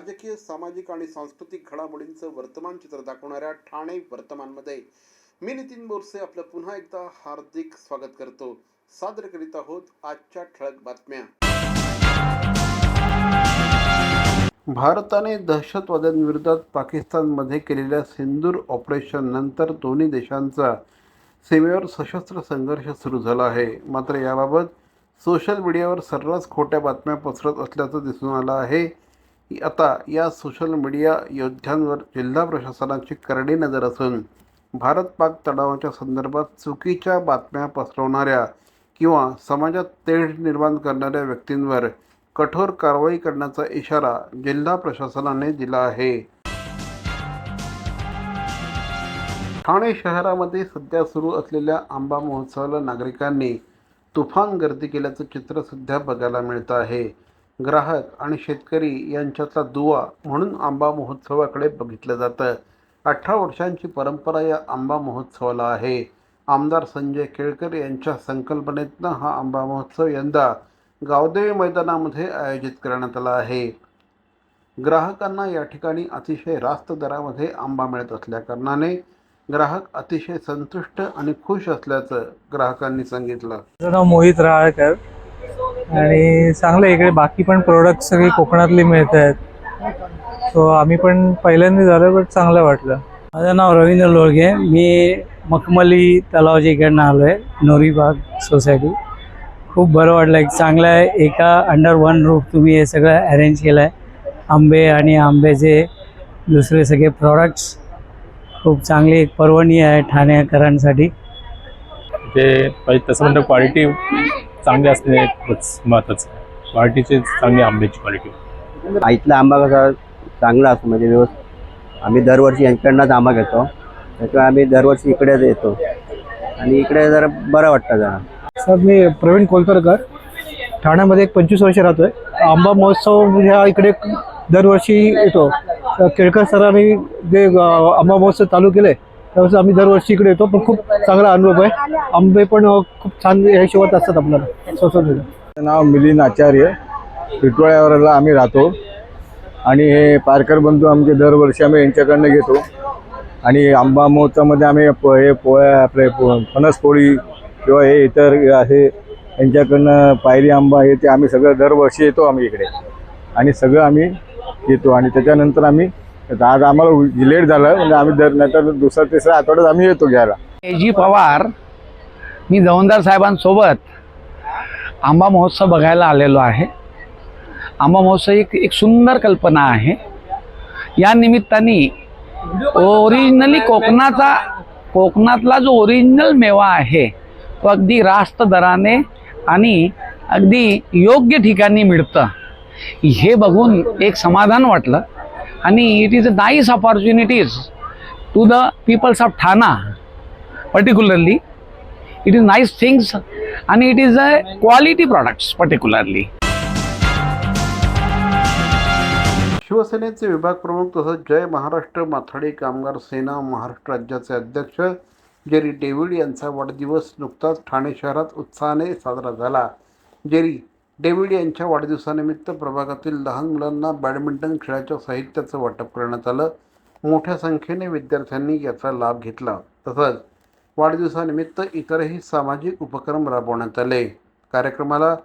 राजकीय सामाजिक आणि सांस्कृतिक घडामोडींचं वर्तमान चित्र दाखवणाऱ्या ठाणे वर्तमानमध्ये मी नितीन बोरसे आपलं पुन्हा एकदा हार्दिक स्वागत करतो. सादर करीत आहोत आजच्या ठळक बातम्या. भारताने दहशतवाद्यांविरोधात पाकिस्तानमध्ये केलेल्या सिंदूर ऑपरेशन नंतर दोन्ही देशांचा सीमेवर सशस्त्र संघर्ष सुरू झाला आहे. मात्र याबाबत सोशल मीडियावर सर्रास खोट्या बातम्या पसरत असल्याचं दिसून आलं आहे. आता या सोशल मीडिया योद्ध्यांवर जिल्हा प्रशासनाची करडी नजर असून भारत पाक तणावाच्या संदर्भात चुकीच्या बातम्या पसरवणाऱ्या किंवा समाजात तेढ निर्माण करणाऱ्या व्यक्तींवर कठोर कारवाई करण्याचा इशारा जिल्हा प्रशासनाने दिला आहे. ठाणे शहरामध्ये सध्या सुरू असलेल्या आंबा महोत्सवाला नागरिकांनी तुफान गर्दी केल्याचं चित्र सध्या बघायला मिळतं आहे. ग्राहक आणि शेतकरी यांच्यातला दुवा म्हणून आंबा महोत्सवाकडे बघितलं जातं. अठरा वर्षांची परंपरा या आंबा महोत्सवाला आहे. आमदार संजय केळकर यांच्या संकल्पनेतनं हा आंबा महोत्सव यंदा गावदेवी मैदानामध्ये आयोजित करण्यात आला आहे. ग्राहकांना या ठिकाणी अतिशय रास्त दरामध्ये आंबा मिळत असल्याकारणाने ग्राहक अतिशय संतुष्ट आणि खुश असल्याचं ग्राहकांनी सांगितलं. माझं नाव मोहित राळकर. आणि चांगलं आहे. इकडे बाकी पण प्रोडक्ट सगळे कोकणातले मिळत आहेत. सो आम्ही पण पहिल्यांदा झालं पण चांगलं वाटलं. माझं नाव रवींद्र लोळगे. मी मखमली तलावच्या इकडनं आलो आहे नोरीबाग सोसायटी. खूप बरं वाटलं. एक चांगलं आहे. एका अंडर वन रूफ तुम्ही हे सगळं अरेंज केलं आहे आंबे आणि आंब्याचे दुसरे सगळे प्रॉडक्ट्स खूप चांगली एक पर्वणी आहे ठाणेकरांसाठी. ते तसं म्हणतं क्वालिटी चांगली असणे खूपच महत्त्वाचं आहे. क्वालिटीची चांगली आंब्याची क्वालिटी इथला आंबा कसा चांगला असतो म्हणजे व्यवस्थित. आम्ही दरवर्षी यांच्याकडनंच आंबा घेतो. त्याच्यामुळे आम्ही दरवर्षी इकडेच येतो. आणि इकडे जरा बरं वाटतं जरा. सर मी प्रवीण कोलकरकर. ठाण्यामध्ये एक पंचवीस वर्ष राहतोय. आंबा महोत्सव ह्या इकडे दरवर्षी येतो. तर केळकर सरांनी जे आंबा महोत्सव चालू केले त्यावेळेस आम्ही दरवर्षी इकडे येतो पण खूप चांगला अनुभव आहे. आंबे पण खूप छान हिशोबात असतात आपल्याला सोसायटीला नाव मिलिंद आचार्य. पिटवाळ्यावरला आम्ही राहतो. आणि हे पारकर बंधू आमचे दरवर्षी आम्ही यांच्याकडनं घेतो. आणि आंबा महोत्सवामध्ये आम्ही हे पोळ्या आपले प- किंवा हे इतर असे यांच्याकडनं पायरी आंबा हे ते आम्ही सगळं दरवर्षी येतो आम्ही इकडे. आणि सगळं आम्ही येतो आणि त्याच्यानंतर आम्ही तर आज आम्हाला लेट झालं म्हणजे आम्ही दर नंतर दुसऱ्या तिसऱ्या आठवड्यात आम्ही येतो घ्यायला. ए जी पवार मी जवंदार साहेबांसोबत आंबा महोत्सव बघायला आलेलो आहे. आंबा महोत्सव एक एक सुंदर कल्पना आहे. या निमित्ताने ओरिजिनली कोकणाचा कोकणातला जो ओरिजिनल मेवा आहे तो अगदी रास्त दराने आणि अगदी योग्य ठिकाणी मिळतं. हे बघून एक समाधान वाटलं. आणि it is a nice opportunities to the peoples of Thana particularly it is nice things आणि it is a quality products particularly शिवसेनेचे विभाग प्रमुख तसंच जय महाराष्ट्र माथाडी कामगार सेना महाराष्ट्र राज्याचे अध्यक्ष जेरी डेव्हिड यांचा वाढदिवस नुकताच ठाणे शहरात उत्साहाने साजरा झाला. जेरी डेव्हिड यांच्या वाढदिवसानिमित्त प्रभागातील लहान मुलांना बॅडमिंटन खेळाच्या साहित्याचं वाटप करण्यात आलं. मोठ्या संख्येने विद्यार्थ्यांनी याचा लाभ घेतला. तसंच वाढदिवसानिमित्त इतरही सामाजिक उपक्रम राबवण्यात आले. कार्यक्रमाला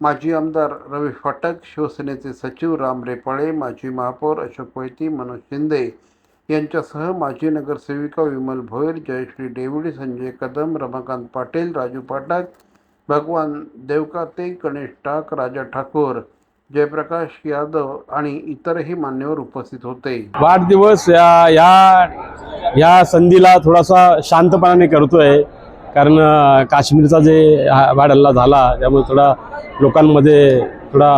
माजी आमदार रवी फाटक शिवसेनेचे सचिव राम रेपाळे माजी महापौर अशोक वैती मनोज शिंदे यांच्यासह माजी नगरसेविका विमल भोयर जयश्री डेविड संजय कदम रमाकांत पाटील राजू पाटक भगवान देवकाते गणेश टाक राजा ठाकूर जयप्रकाश यादव आणि इतरही मान्यवर उपस्थित होते. वाढदिवस या या या संधीला थोडासा शांतपणाने करतोय कारण काश्मीरचा जे वाढ हल्ला झाला त्यामुळे थोडा लोकांमध्ये थोडा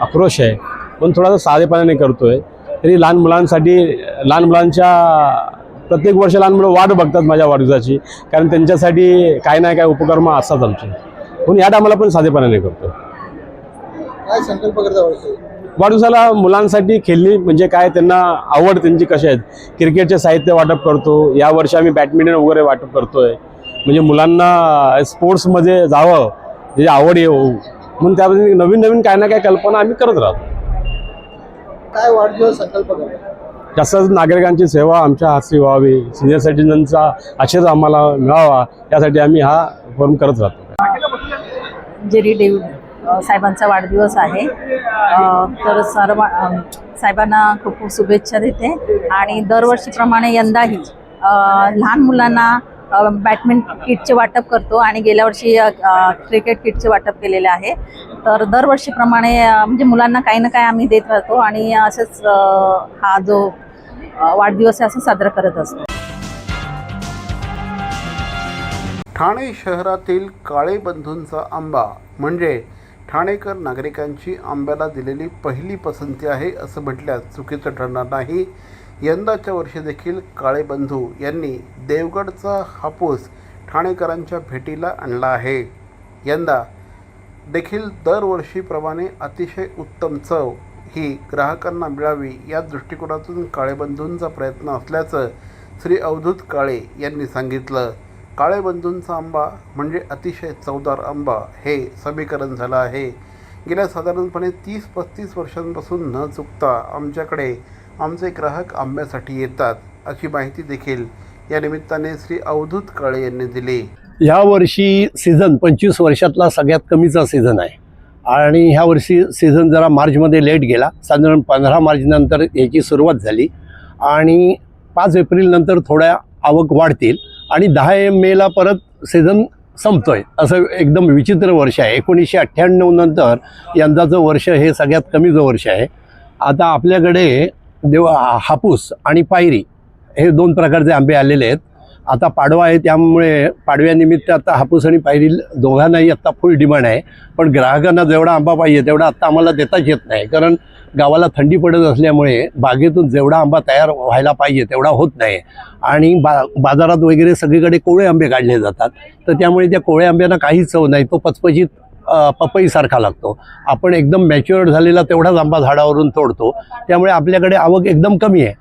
आक्रोश आहे. पण थोडासा साधेपणाने करतोय. तरी लहान मुलांसाठी लहान मुलांच्या प्रत्येक वर्ष लहान मुलं वाट बघतात माझ्या वाढदिवसाची. कारण त्यांच्यासाठी काही ना काही उपक्रम असतात आमचे. म्हणून या टायमाला पण साधेपणाने करतो काय संकल्प करता वाढदिवसाला मुलांसाठी खेळणी म्हणजे काय? त्यांना आवड त्यांची कशी आहेत? क्रिकेटचे साहित्य वाटप करतो. यावर्षी आम्ही बॅडमिंटन वगैरे वाटप करतोय. म्हणजे मुलांना स्पोर्ट्समध्ये जावं त्याची आवड येऊ म्हणून त्यामध्ये नवीन नवीन काय ना काय कल्पना आम्ही करत राहतो. काय वाढदिवस संकल्प तसंच नागरिकांची सेवा आमच्या हाती व्हावी सिनियर सिटीजनचा आशेच आम्हाला मिळावा यासाठी आम्ही हा फॉर्म करत राहतो. जेरी डेव्हिड साहेबांचा वाढदिवस आहे. तर सर्व साहेबांना खूप खूप शुभेच्छा देते. आणि दरवर्षीप्रमाणे यंदाही लहान मुलांना अ, किटचे वाटप करतो आणि गेल्या वर्षी क्रिकेट किटचे वाटप केलेले आहे. तर दरवर्षीप्रमाणे म्हणजे मुलांना काही ना काही आम्ही देत राहतो आणि असंच हा जो वाढदिवस आहे असं साजरा करत असतो. ठाणे शहरातील काळे बंधूंचा आंबा म्हणजे ठाणेकर नागरिकांची आंब्याला दिलेली पहिली पसंती आहे असं म्हटल्यास चुकीचं ठरणार नाही. यंदाच्या वर्षी देखील काळेबंधू यांनी देवगडचा हापूस ठाणेकरांच्या भेटीला आणला आहे. यंदा देखील दरवर्षीप्रमाणे अतिशय उत्तम चव ही ग्राहकांना मिळावी या दृष्टिकोनातून काळेबंधूंचा प्रयत्न असल्याचं श्री अवधूत काळे यांनी सांगितलं. काळेबंधूंचा आंबा म्हणजे अतिशय चवदार आंबा हे समीकरण झालं आहे. गेल्या साधारणपणे तीस पस्तीस वर्षांपासून न चुकता आमच्याकडे आमचे ग्राहक आंब्यासाठी येतात अशी माहिती देखील या निमित्ताने श्री अवधूत काळे यांनी दिली. ह्या वर्षी सीझन पंचवीस वर्षातला सगळ्यात कमीचा सीझन आहे. आणि ह्या वर्षी सीझन जरा मार्चमध्ये लेट गेला. साधारण पंधरा मार्चनंतर याची सुरुवात झाली. आणि पाच एप्रिलनंतर थोड्या आवक वाढतील. आणि दहा मेला परत सीझन संपतोय. असं एकदम विचित्र वर्ष आहे. एकोणीसशे अठ्ठ्याण्णव नंतर यंदाचं वर्ष हे सगळ्यात कमीचं वर्ष आहे. आता आपल्याकडे देव हापूस आणि पायरी हे दोन प्रकारचे आंबे आलेले आहेत. आता पाडवा आहे त्यामुळे पाडव्यानिमित्त आता हापूस आणि पायरी दोघांनाही आत्ता फुल डिमांड आहे. पण ग्राहकांना जेवढा आंबा पाहिजे तेवढा आत्ता आम्हाला देताच येत नाही. कारण गावाला थंडी पडत असल्यामुळे बागेतून जेवढा आंबा तयार व्हायला पाहिजे तेवढा होत नाही. आणि बा बाजारात वगैरे सगळीकडे कोवळे आंबे काढले जातात. तर त्यामुळे त्या कोवळ्या आंब्यांना काहीच चव नाही. तो पचपचीत पपईसारखा लागतो आपण एकदम मॅच्युअर्ड झालेला तेवढाच आंबा झाडावरून तोडतो त्यामुळे आपल्याकडे आवक एकदम कमी आहे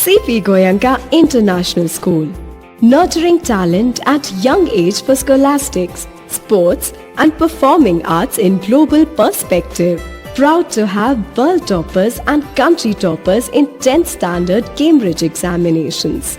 CP Goyanka International School, nurturing talent at young age for scholastics, sports, and performing arts in global perspective. Proud to have world toppers and country toppers in 10th standard Cambridge examinations.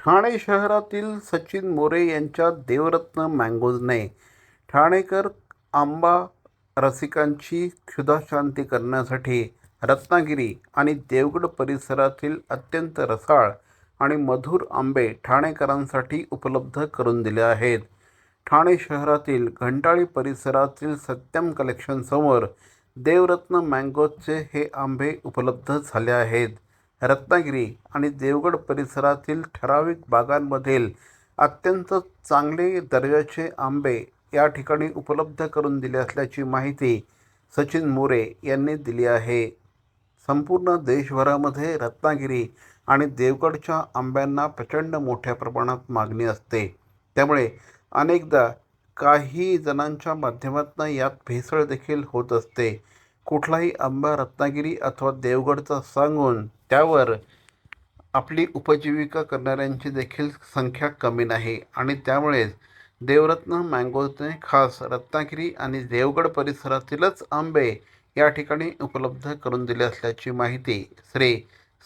Thane शहरातील सचिन मोरे यांच्या देवरत्न मँगोजने ठाणेकर आंबा रसिकांची क्षुधाशांती करण्यासाठी रत्नागिरी आणि देवगड परिसरातील अत्यंत रसाळ आणि मधुर आंबे ठाणेकरांसाठी उपलब्ध करून दिले आहेत. ठाणे शहरातील घंटाळी परिसरातील सत्यम कलेक्शनसमोर देवरत्न मँगोजचे हे आंबे उपलब्ध झाले आहेत. रत्नागिरी आणि देवगड परिसरातील ठराविक बागांमधील अत्यंत चांगले दर्जाचे आंबे या ठिकाणी उपलब्ध करून दिले असल्याची माहिती सचिन मोरे यांनी दिली आहे. संपूर्ण देशभरामध्ये रत्नागिरी आणि देवगडच्या आंब्यांना प्रचंड मोठ्या प्रमाणात मागणी असते. त्यामुळे अनेकदा काही जणांच्या माध्यमातून यात भेसळ देखील होत असते. कुठलाही आंबा रत्नागिरी अथवा देवगडचा सांगून त्यावर आपली उपजीविका करणाऱ्यांची देखील संख्या कमी नाही. आणि त्यामुळेच देवरत्न मँगोने खास रत्नागिरी आणि देवगड परिसरातीलच आंबे या ठिकाणी उपलब्ध करून दिले असल्याची माहिती श्री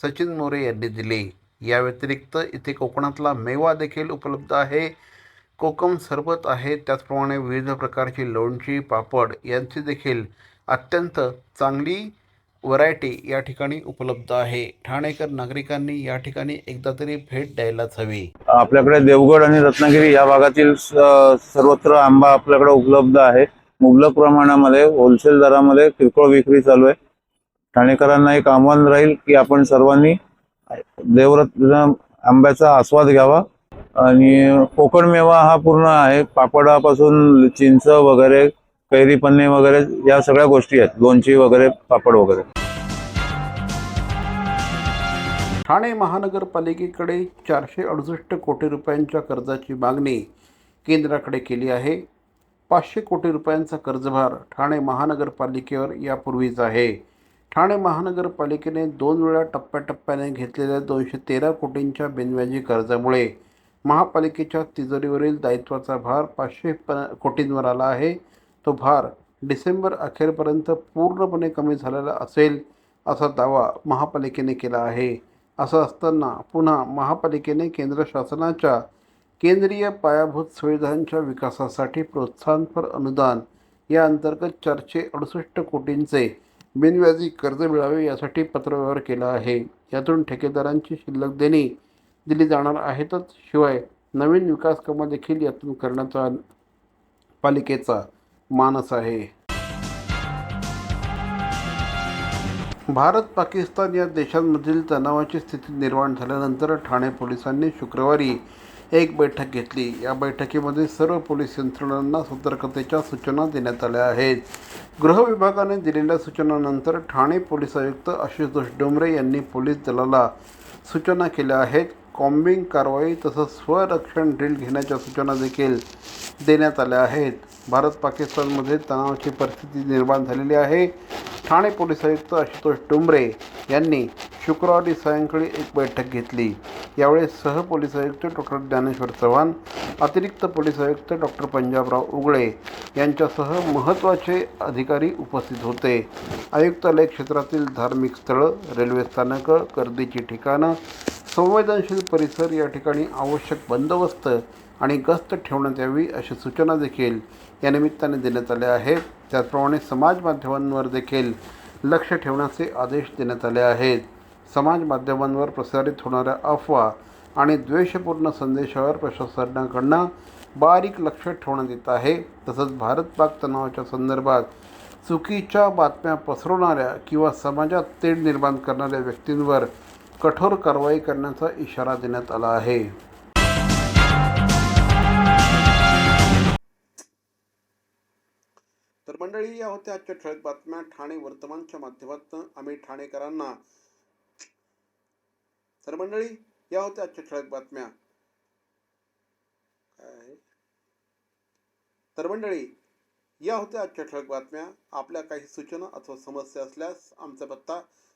सचिन मोरे यांनी दिली. या व्यतिरिक्त इथे कोकणातला मेवा देखील उपलब्ध आहे. कोकम सरबत आहे. त्याचप्रमाणे विविध प्रकारची लोणची पापड यांची देखील अत्यंत चांगली व्हरायटी या ठिकाणी उपलब्ध आहे. ठाणेकर नागरिकांनी या ठिकाणी एकदा तरी भेट द्यायलाच हवी. आपल्याकडे देवगड आणि रत्नागिरी या भागातील सर्वत्र आंबा आपल्याकडे उपलब्ध आहे. मुबलक प्रमाणामध्ये होलसेल दरामध्ये किरकोळ विक्री चालू आहे. ठाणेकरांना एक आव्हान राहील की आपण सर्वांनी देवरत्न आंब्याचा आस्वाद घ्यावा. आणि कोकण मेवा हा पूर्ण आहे. पापडापासून चिंच वगैरे कैरी पन्ने वगैरे या सगळ्या गोष्टी आहेत. लोणची वगैरे पापड वगैरे. ठाणे महानगरपालिकेकडे चारशे अडुसष्ट कोटी रुपयांच्या कर्जाची मागणी केंद्राकडे केली आहे. पाचशे कोटी रुपयांचा कर्जभार ठाणे महानगरपालिकेवर यापूर्वीच आहे. ठाणे महानगरपालिकेने दोन वेळा टप्प्याटप्प्याने घेतलेल्या दोनशे तेरा कोटींच्या बिनव्याजी कर्जामुळे महापालिकेच्या तिजोरीवरील दायित्वाचा भार पाचशे प कोटींवर आला आहे. तो भार डिसेंबर अखेरपर्यंत पूर्णपणे कमी झालेला असेल असा दावा महापालिकेने केला आहे. असं असताना पुन्हा महापालिकेने केंद्र शासनाच्या केंद्रीय पायाभूत सुविधांच्या विकासासाठी प्रोत्साहनपर अनुदान या अंतर्गत चारशे अडुसष्ट कोटींचे बिनव्याजी कर्ज मिळावे यासाठी पत्रव्यवहार केला आहे. यातून ठेकेदारांची शिल्लक देणी दिली जाणार आहेतच शिवाय नवीन विकास कामं देखील यातून करण्याचा पालिकेचा मानस आहे. भारत पाकिस्तान या देशांमधील तणावाची स्थिती निर्माण झाल्यानंतर ठाणे पोलिसांनी शुक्रवारी एक बैठक घेतली. या बैठकीमध्ये सर्व पोलीस यंत्रणांना सतर्कतेच्या सूचना देण्यात आल्या आहेत. गृह विभागाने दिलेल्या सूचनानंतर ठाणे पोलीस आयुक्त आशुतोष डोंबरे यांनी पोलीस दलाला सूचना केल्या आहेत. कॉम्बिंग कारवाई तसंच स्वरक्षण ड्रिल घेण्याच्या सूचना देखील देण्यात आल्या आहेत. भारत पाकिस्तानमध्ये तणावाची परिस्थिती निर्माण झालेली आहे. ठाणे पोलीस आयुक्त आशुतोष डोंबरे यांनी शुक्रवारी सायंकाळी एक बैठक घेतली. यावेळी सह पोलीस आयुक्त डॉक्टर ज्ञानेश्वर चव्हाण अतिरिक्त पोलीस आयुक्त डॉक्टर पंजाबराव उगळे यांच्यासह महत्त्वाचे अधिकारी उपस्थित होते. आयुक्तालय क्षेत्रातील धार्मिक स्थळं रेल्वे स्थानकं गर्दीची ठिकाणं संवेदनशील परिसर या ठिकाणी आवश्यक बंदोबस्त आणि गस्त ठेवण्यात यावी अशी सूचना देखील या निमित्ताने देण्यात आल्या आहेत. त्याचप्रमाणे समाज माध्यमांवर देखील लक्ष ठेवण्याचे आदेश देण्यात आले आहेत. समाज माध्यमांवर प्रसारित होणाऱ्या अफवा आणि द्वेषपूर्ण संदेशावर प्रशासनाकडनं बारीक लक्ष ठेवण्यात येत आहे. तसंच भारत पाक तणावाच्या संदर्भात चुकीच्या बातम्या पसरवणाऱ्या किंवा समाजात तेढ निर्माण करणाऱ्या व्यक्तींवर कठोर कारवाई करण्याचा इशारा देण्यात आला आहे. तर मंडळी या होत्या आजच्या ठळक बातम्या. ठाणे वर्तमानच्या माध्यमातून आम्ही ठाणेकरांना तर मंडळी या होत्या आजच्या ठळक बातम्या. तर मंडळी या होत्या आजच्या ठळक बातम्या. आपल्या काही सूचना अथवा समस्या असल्यास आमचा पत्ता